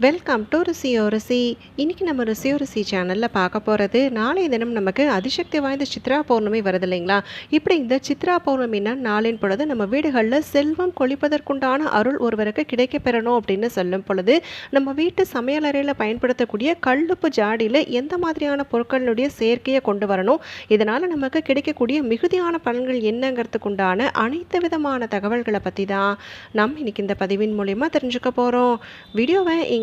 Welcome to ருசியோ ருசி இன்றைக்கி நம்ம ருசியோ ருசி சேனலில் பார்க்க போகிறது நாளைய தினம் நமக்கு அதிசக்தி வாய்ந்த சித்ரா பௌர்ணமி வருது இல்லைங்களா? இப்படி இந்த சித்ரா பௌர்ணமினா நாளின் பொழுது நம்ம வீடுகளில் செல்வம் கொழிப்பதற்குண்டான அருள் ஒருவருக்கு கிடைக்க பெறணும் அப்படின்னு சொல்லும் பொழுது நம்ம வீட்டு சமையலறையில் பயன்படுத்தக்கூடிய கல்லுப்பு ஜாடியில் எந்த மாதிரியான பொருட்களினுடைய சேர்க்கையை கொண்டு வரணும்? இதனால் நமக்கு கிடைக்கக்கூடிய மிகுதியான பலன்கள் என்னங்கிறதுக்குண்டான அனைத்து விதமான தகவல்களை பற்றி தான் நம்ம இன்னைக்கு இந்த பதிவின் மூலிமா தெரிஞ்சுக்க போகிறோம் வீடியோவை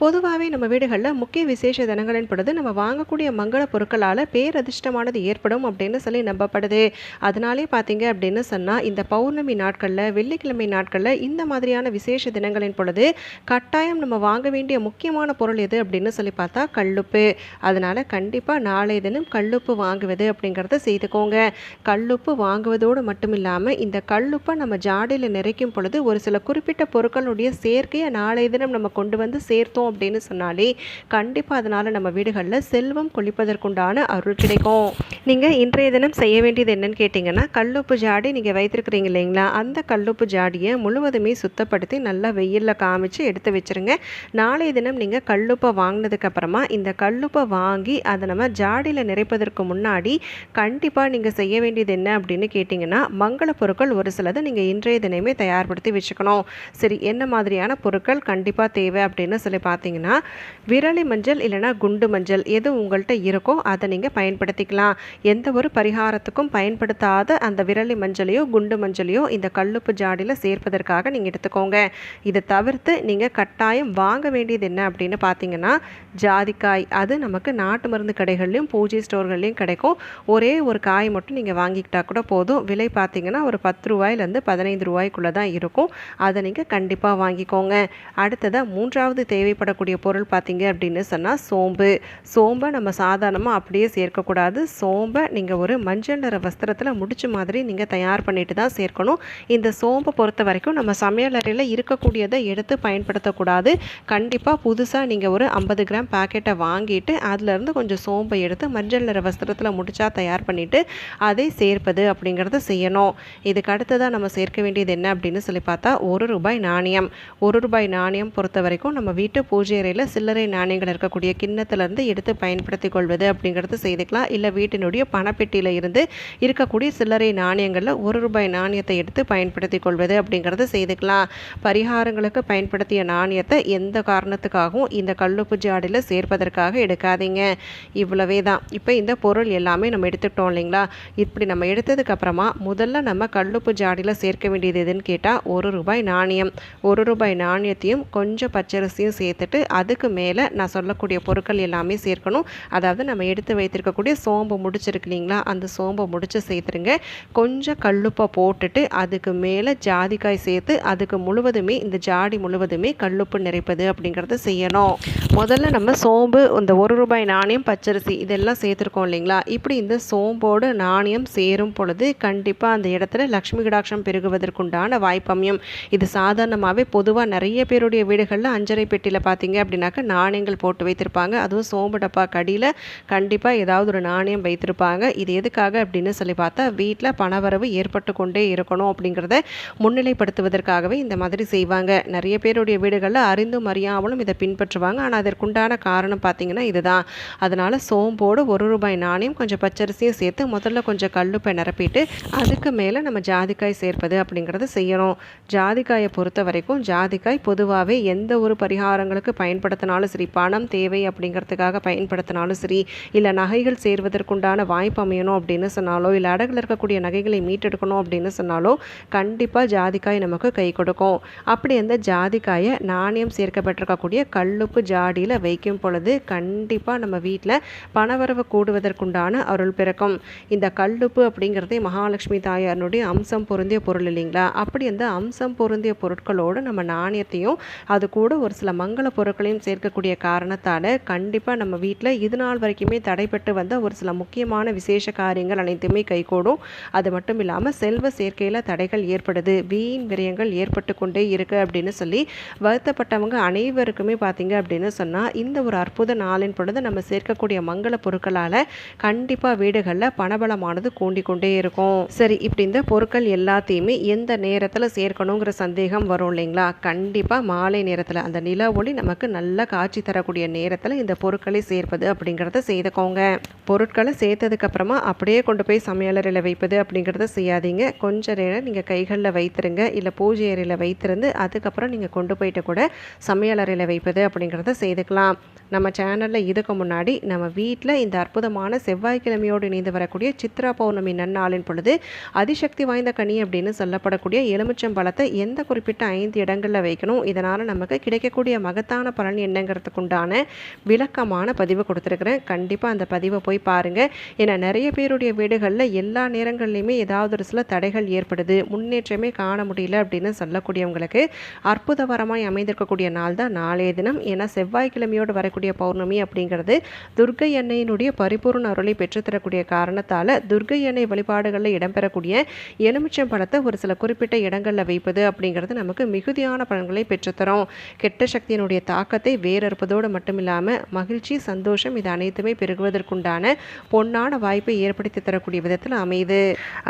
பொதுவாகவே நம்ம வீடுகளில் முக்கிய விசேஷ தினங்களின் பொழுது நம்ம வாங்கக்கூடிய மங்கள பொருட்களால் பேரதிர்ஷ்டமானது ஏற்படும் அப்படின்னு சொல்லி நம்பப்படுது. அதனாலே பார்த்தீங்க அப்படின்னு சொன்னால் இந்த பௌர்ணமி நாட்களில் வெள்ளிக்கிழமை நாட்களில் இந்த மாதிரியான விசேஷ தினங்களின் பொழுது கட்டாயம் நம்ம வாங்க வேண்டிய முக்கியமான பொருள் எது அப்படின்னு சொல்லி பார்த்தா கல்லுப்பு. அதனால் கண்டிப்பாக நாளைய தினம் கல்லுப்பு வாங்குவது அப்படிங்கிறத செய்துக்கோங்க. கல்லுப்பு வாங்குவதோடு மட்டும் இல்லாமல் இந்த கல்லுப்பை நம்ம ஜாடியில் நிறைக்கும் பொழுது ஒரு சில குறிப்பிட்ட பொருட்களுடைய சேர்க்கையை நாளைய தினம் நம்ம கொண்டு வந்து சேர்த்தோம் அப்படின்னு சொன்னாலே கண்டிப்பாக அதனால் நம்ம வீடுகளில் செல்வம் கொளிப்பதற்குண்டான அருள் கிடைக்கும். நீங்கள் இன்றைய தினம் செய்ய வேண்டியது என்னன்னு கேட்டிங்கன்னா கல்லுப்பு ஜாடி நீங்கள் வைத்திருக்கிறீங்க இல்லைங்களா? அந்த கல்லுப்பு ஜாடியை முழுவதுமே சுத்தப்படுத்தி நல்லா வெயிலில் காமிச்சு எடுத்து வச்சுருங்க. நாளைய தினம் நீங்கள் கல்லுப்பை வாங்கினதுக்கு அப்புறமா இந்த கல்லுப்பை வாங்கி அதை நம்ம ஜாடியில் நிறைப்பதற்கு முன்னாடி கண்டிப்பாக நீங்கள் செய்ய வேண்டியது என்ன அப்படின்னு கேட்டிங்கன்னா மங்கள பொருட்கள் ஒரு சிலதை நீங்கள் இன்றைய தினமே தயார்படுத்தி வச்சுக்கணும். சரி என்ன மாதிரியான பொருட்கள் கண்டிப்பாக தேவை அப்படின்னு சொல்லி பார்த்தீங்கன்னா விரலி மஞ்சள் இல்லைன்னா குண்டு மஞ்சள் எது உங்கள்கிட்ட இருக்கோ அதை நீங்கள் பயன்படுத்திக்கலாம். எந்த ஒரு பரிகாரத்துக்கும் பயன்படுத்தாத அந்த விரலி மஞ்சளையோ குண்டு மஞ்சளையோ இந்த கல்லுப்பு ஜாடியில் சேர்ப்பதற்காக நீங்கள் எடுத்துக்கோங்க. இதை தவிர்த்து நீங்கள் கட்டாயம் வாங்க வேண்டியது என்ன அப்படின்னு பார்த்தீங்கன்னா ஜாதிக்காய். அது நமக்கு நாட்டு மருந்து கடைகள்லையும் பூஜை ஸ்டோர்கள்லையும் கிடைக்கும். ஒரே ஒரு காய் மட்டும் நீங்கள் வாங்கிக்கிட்டா கூட போதும். விலை பார்த்தீங்கன்னா ஒரு பத்து ரூபாயிலேருந்து பதினைந்து ரூபாய்க்குள்ளே தான் இருக்கும். அதை நீங்கள் கண்டிப்பாக வாங்கிக்கோங்க. அடுத்ததாக மூன்றாவது தேவைப்படக்கூடிய பொருள் பார்த்தீங்க அப்படின்னு சொன்னால் சோம்பு. சோம்பை நம்ம சாதாரணமாக அப்படியே சேர்க்கக்கூடாது. சோம்பை நீங்கள் ஒரு மஞ்சள் நிற வஸ்திரத்தில் முடிச்ச மாதிரி நீங்கள் தயார் பண்ணிட்டு தான் சேர்க்கணும். இந்த சோம்பை பொறுத்த வரைக்கும் நம்ம சமையலறையில் இருக்கக்கூடியதை எடுத்து பயன்படுத்தக்கூடாது. கண்டிப்பாக புதுசாக நீங்கள் ஒரு ஐம்பது கிராம் பாக்கெட்டை வாங்கிட்டு அதுலேருந்து கொஞ்சம் சோம்பை எடுத்து மஞ்சள் நிற வஸ்திரத்தில் முடிச்சா தயார் பண்ணிவிட்டு அதை சேர்ப்பது அப்படிங்கிறத செய்யணும். இதுக்கு அடுத்ததாக நம்ம சேர்க்க வேண்டியது என்ன அப்படின்னு சொல்லி பார்த்தா ஒரு ரூபாய் நாணயம். ஒரு ரூபாய் நாணயம் பொறுத்த வரைக்கும் நம்ம வீட்டு பூஜை அறையில் சில்லறை நாணயங்கள் இருக்கக்கூடிய கிண்ணத்துலேருந்து எடுத்து பயன்படுத்தி கொள்வது அப்படிங்கிறது செய்துக்கலாம். இல்லை வீட்டினுடைய பணப்பெட்டியில் இருந்து இருக்கக்கூடிய சில்லறை நாணயங்களில் ஒரு ரூபாய் நாணயத்தை எடுத்து பயன்படுத்தி கொள்வது அப்படிங்கிறது செய்துக்கலாம். பரிகாரங்களுக்கு பயன்படுத்திய நாணயத்தை எந்த காரணத்துக்காகவும் இந்த கல்லுப்பு ஜாடியில் சேர்ப்பதற்காக எடுக்காதீங்க. இவ்வளவே தான். இப்போ இந்த பொருள் எல்லாமே நம்ம எடுத்துக்கிட்டோம் இல்லைங்களா? இப்படி நம்ம எடுத்ததுக்கப்புறமா முதல்ல நம்ம கல்லுப்பு ஜாடியில் சேர்க்க வேண்டியது எதுன்னு கேட்டால் ஒரு ரூபாய் நாணயம். ஒரு ரூபாய் நாணயத்தையும் கொஞ்சம் பச்சரிசியும் சேர்த்து சேர்த்துட்டு அதுக்கு மேலே நான் சொல்லக்கூடிய பொருட்கள் எல்லாமே சேர்க்கணும். அதாவது நம்ம எடுத்து வைத்திருக்கக்கூடிய சோம்பு முடிச்சிருக்கு இல்லைங்களா? அந்த சோம்பை முடித்து சேர்த்துருங்க. கொஞ்சம் கல்லுப்பை போட்டுட்டு அதுக்கு மேலே ஜாதிக்காய் சேர்த்து அதுக்கு முழுவதுமே இந்த ஜாடி முழுவதுமே கல்லுப்பு நிறைப்பது அப்படிங்கிறத செய்யணும். முதல்ல நம்ம சோம்பு இந்த ஒரு ரூபாய் நாணயம் பச்சரிசி இதெல்லாம் சேர்த்துருக்கோம் இல்லைங்களா? இப்படி இந்த சோம்போடு நாணயம் சேரும் பொழுது கண்டிப்பாக அந்த இடத்துல லக்ஷ்மி கடாட்சம் பெருகுவதற்குண்டான வாய்ப்பமையும். இது சாதாரணமாகவே பொதுவாக நிறைய பேருடைய வீடுகளில் அஞ்சரை பெட்டியில் பார்த்தீங்க அப்படின்னாக்கா நாணயங்கள் போட்டு வைத்திருப்பாங்க. அதுவும் சோம்பு டப்பா கடியில் கண்டிப்பாக ஏதாவது ஒரு நாணயம் வைத்திருப்பாங்க. இது எதுக்காக அப்படின்னு சொல்லி பார்த்தா வீட்டில் பணவரவு ஏற்பட்டு கொண்டே இருக்கணும் அப்படிங்கிறத முன்னிலைப்படுத்துவதற்காகவே இந்த மாதிரி செய்வாங்க. நிறைய பேருடைய வீடுகளில் அறிந்தும் அறியாமலும் இதை பின்பற்றுவாங்க. ஆனால் அதற்குண்டான காரணம் பார்த்தீங்கன்னா இதுதான். அதனால் சோம்போடு ஒரு ரூபாய் நாணயம் கொஞ்சம் பச்சரிசியும் சேர்த்து முதல்ல கொஞ்சம் கல்லுப்பை நிரப்பிட்டு அதுக்கு மேலே நம்ம ஜாதிக்காய் சேர்ப்பது அப்படிங்கிறத செய்யணும். ஜாதிக்காயை பொறுத்த வரைக்கும் ஜாதிக்காய் பொதுவாகவே எந்த ஒரு பரிகாரங்களும் பரிகாரங்களுக்கு பயன்படுத்தினாலும் சரி பணம் தேவை அப்படிங்கிறதுக்காக பயன்படுத்தினாலும் சரி இல்லை நகைகள் சேர்வதற்குண்டான வாய்ப்பு அமையணும் அப்படின்னு சொன்னாலோ இல்லை அடகில் இருக்கக்கூடிய நகைகளை மீட்டெடுக்கணும் அப்படின்னு சொன்னாலோ கண்டிப்பாக ஜாதிக்காய் நமக்கு கை கொடுக்கும். அப்படி அந்த ஜாதிக்காயை நாணயம் சேர்க்கப்பட்டிருக்கக்கூடிய கல்லுப்பு ஜாடியில் வைக்கும் பொழுது கண்டிப்பாக நம்ம வீட்டில் பணவரவு கூடுவதற்குண்டான அருள் பிறக்கும். இந்த கல்லுப்பு அப்படிங்கிறதே மகாலட்சுமி தாயாரனுடைய அம்சம் பொருந்திய பொருள் இல்லைங்களா? அப்படி அந்த அம்சம் பொருந்திய பொருட்களோடு நம்ம நாணயத்தையும் அது கூட ஒரு சில மங்கள பொருட்களையும் சேர்க்கக்கூடிய காரணத்தால் கண்டிப்பாக நம்ம வீட்டில் இது நாள் வரைக்குமே தடைப்பட்டு வந்த ஒரு சில முக்கியமான விசேஷ காரியங்கள் அனைத்துமே கைகூடும். அது மட்டும் இல்லாமல் செல்வ சேர்க்கையில் தடைகள் ஏற்படுது. வீண் விரயங்கள் ஏற்பட்டு கொண்டே இருக்குது அப்படின்னு சொல்லி வருத்தப்பட்டவங்க அனைவருக்குமே பார்த்தீங்க அப்படின்னு சொன்னால் இந்த ஒரு அற்புத நாளின் பொழுது நம்ம சேர்க்கக்கூடிய மங்கள பொருட்களால் கண்டிப்பாக வீடுகளில் பணபலமானது கூண்டி கொண்டே இருக்கும். சரி இப்படி இந்த பொருட்கள் எல்லாத்தையுமே எந்த நேரத்தில் சேர்க்கணுங்கிற சந்தேகம் வரும் இல்லைங்களா? கண்டிப்பாக மாலை நேரத்தில் அந்த நில ஒளி நமக்கு நல்ல காட்சி தரக்கூடிய நேரத்தில் இந்த பொருட்களை சேர்ப்பது அப்படிங்கிறத செய்துக்கோங்க. பொருட்களை சேர்த்ததுக்கப்புறமா அப்படியே கொண்டு போய் சமையலறையில் வைப்பது அப்படிங்கிறத செய்யாதீங்க. கொஞ்ச நேரம் நீங்கள் கைகளில் வைத்திருங்க. இல்லை பூஜை அறையில் வைத்திருந்து அதுக்கப்புறம் நீங்கள் கொண்டு போயிட்டு கூட சமையலறையில் வைப்பது அப்படிங்கிறத செய்துக்கலாம். நம்ம சேனலில் இதுக்கு முன்னாடி நம்ம வீட்டில் இந்த அற்புதமான செவ்வாய்க்கிழமையோடு இணைந்து வரக்கூடிய சித்ரா பௌர்ணமி நன்னாளின் பொழுது அதிசக்தி வாய்ந்த கனி அப்படின்னு சொல்லப்படக்கூடிய எலுமிச்சம்பழத்தை எந்த குறிப்பிட்ட ஐந்து இடங்களில் வைக்கணும்? இதனால் நமக்கு கிடைக்கக்கூடிய மகத்தான பலன் என்னங்கிறதுக்கு உண்டான விளக்கமான பதிவு கொடுத்துருக்குறேன். கண்டிப்பாக அந்த பதிவை போய் பாருங்கள் ஏன்னா நிறைய பேருடைய வீடுகளில் எல்லா நேரங்கள்லையுமே ஏதாவது ஒரு சில தடைகள் ஏற்படுது. முன்னேற்றமே காண முடியல அப்படின்னு சொல்லக்கூடியவங்களுக்கு அற்புதவரமாய் அமைந்திருக்கக்கூடிய நாள் தான் நாளைய தினம். ஏன்னா செவ்வாய்க்கிழமையோடு வரக்கூடிய பௌர்ணமி அப்படிங்கிறது துர்க்கை எண்ணெயினுடைய பரிபூர்ண அருளை பெற்றுத்தரக்கூடிய காரணத்தால் துர்க்கை எண்ணெய் வழிபாடுகளில் இடம்பெறக்கூடிய எலுமிச்சம் பழத்தை ஒரு சில குறிப்பிட்ட இடங்களில் வைப்பது அப்படிங்கிறது நமக்கு மிகுதியான பலன்களை பெற்றுத்தரும். கெட்ட சக்தியினுடைய தாக்கத்தை வேறறுப்பதோடு மட்டும் இல்லாமல் மகிழ்ச்சி சந்தோஷம் இது அனைத்துமே பெருகுவதற்குண்டான பொன்னான வாய்ப்பை ஏற்படுத்தி தரக்கூடிய விதத்தில் அமையுது.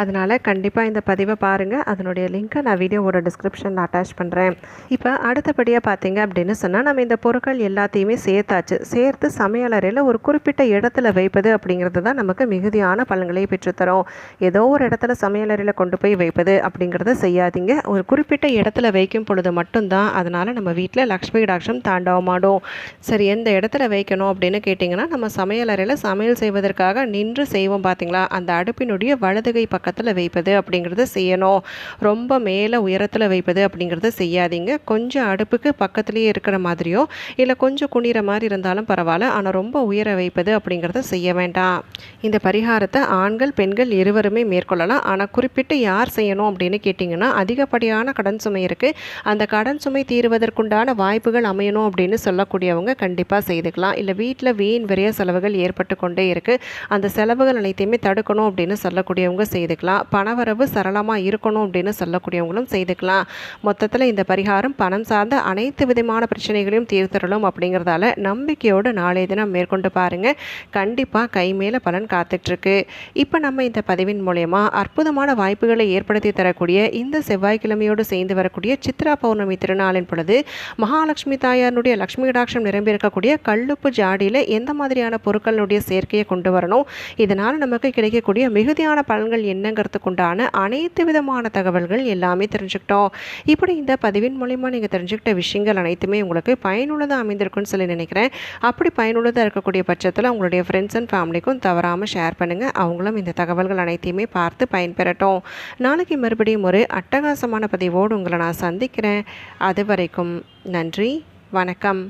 அதனால் கண்டிப்பாக இந்த பதிவை பாருங்கள் அதனுடைய லிங்க்கை நான் வீடியோவோட டிஸ்கிரிப்ஷனில் அட்டாச் பண்ணுறேன் இப்போ அடுத்தபடியாக பார்த்தீங்க அப்படின்னு சொன்னால் நம்ம இந்த பொருட்கள் எல்லாத்தையுமே சேர்த்து சேர்த்தாச்சு சேர்த்து சமையலறையில் ஒரு குறிப்பிட்ட இடத்துல வைப்பது அப்படிங்கிறது தான் நமக்கு மிகுதியான பலன்களை பெற்றுத்தரும். ஏதோ ஒரு இடத்துல சமையலறையில் கொண்டு போய் வைப்பது அப்படிங்கிறத செய்யாதீங்க. ஒரு குறிப்பிட்ட இடத்துல வைக்கும் பொழுது மட்டும்தான் அதனால் நம்ம வீட்டில் லக்ஷ்மி கடாட்சம் தாண்டவமாடும் சரி எந்த இடத்துல வைக்கணும் அப்படின்னு கேட்டிங்கன்னா நம்ம சமையலறையில் சமையல் செய்வதற்காக நின்று செய்வோம் பார்த்தீங்களா அந்த அடுப்பினுடைய வலதுகை பக்கத்தில் வைப்பது அப்படிங்கிறத செய்யணும். ரொம்ப மேலே உயரத்தில் வைப்பது அப்படிங்கிறத செய்யாதீங்க. கொஞ்சம் அடுப்புக்கு பக்கத்துலேயே இருக்கிற மாதிரியோ இல்லை கொஞ்சம் குனிகிற மாதிரி இருந்தாலும் பரவாயில்ல. ஆனால் ரொம்ப உயர வைப்பது அப்படிங்கிறத செய்ய வேண்டாம். இந்த பரிகாரத்தை ஆண்கள் பெண்கள் இருவருமே மேற்கொள்ளலாம். ஆனால் குறிப்பிட்டு யார் செய்யணும் அப்படின்னு கேட்டிங்கன்னா அதிகப்படியான கடன் சுமை இருக்குது அந்த கடன் சுமை தீர்வதற்குண்டான வாய்ப்புகள் அமையணும் அப்படின்னு சொல்லக்கூடியவங்க கண்டிப்பாக செய்துக்கலாம். இல்லை வீட்டில் வீண் விரைய செலவுகள் ஏற்பட்டு கொண்டே இருக்குது அந்த செலவுகள் அனைத்தையுமே தடுக்கணும் அப்படின்னு சொல்லக்கூடியவங்க செய்துக்கலாம். பணவரவு சரளமாக இருக்கணும் அப்படின்னு சொல்லக்கூடியவங்களும் செய்துக்கலாம். மொத்தத்தில் இந்த பரிகாரம் பணம் சார்ந்த அனைத்து விதமான பிரச்சனைகளையும் தீர்த்தரலும் அப்படிங்கிறதால நம் நம்பிக்கையோடு நாளைய தினம் மேற்கொண்டு பாருங்கள் கண்டிப்பாக கை மேலே பலன் காத்துட்ருக்கு. இப்போ நம்ம இந்த பதிவின் மூலயமா அற்புதமான வாய்ப்புகளை ஏற்படுத்தி தரக்கூடிய இந்த செவ்வாய்க்கிழமையோடு சேர்ந்து வரக்கூடிய சித்ரா பௌர்ணமி திருநாளின் பொழுது மகாலட்சுமி தாயாருடைய லக்ஷ்மி கடாட்சம் நிரம்பியிருக்கக்கூடிய கல்லுப்பு ஜாடியில் எந்த மாதிரியான பொருட்களுடைய சேர்க்கையை கொண்டு வரணும்? இதனால் நமக்கு கிடைக்கக்கூடிய மிகுதியான பலன்கள் என்னங்கிறதுக்குண்டான அனைத்து விதமான தகவல்கள் எல்லாமே தெரிஞ்சுக்கிட்டோம். இப்படி இந்த பதிவின் மூலயமா நீங்கள் தெரிஞ்சுக்கிட்ட விஷயங்கள் அனைத்துமே உங்களுக்கு பயனுள்ளதாக அமைந்திருக்குன்னு சொல்லி நினைக்கிறேன். அப்படி பயனுள்ளதாக இருக்கக்கூடிய பட்சத்தில் உங்களுடைய ஃப்ரெண்ட்ஸ் அண்ட் ஃபேமிலிக்கும் தவறாமல் ஷேர் பண்ணுங்கள் அவங்களும் இந்த தகவல்கள் அனைத்தையுமே பார்த்து பயன்பெறட்டும். நாளைக்கு மறுபடியும் ஒரு அட்டகாசமான பதிவோடு உங்களை நான் சந்திக்கிறேன். அது வரைக்கும் நன்றி வணக்கம்.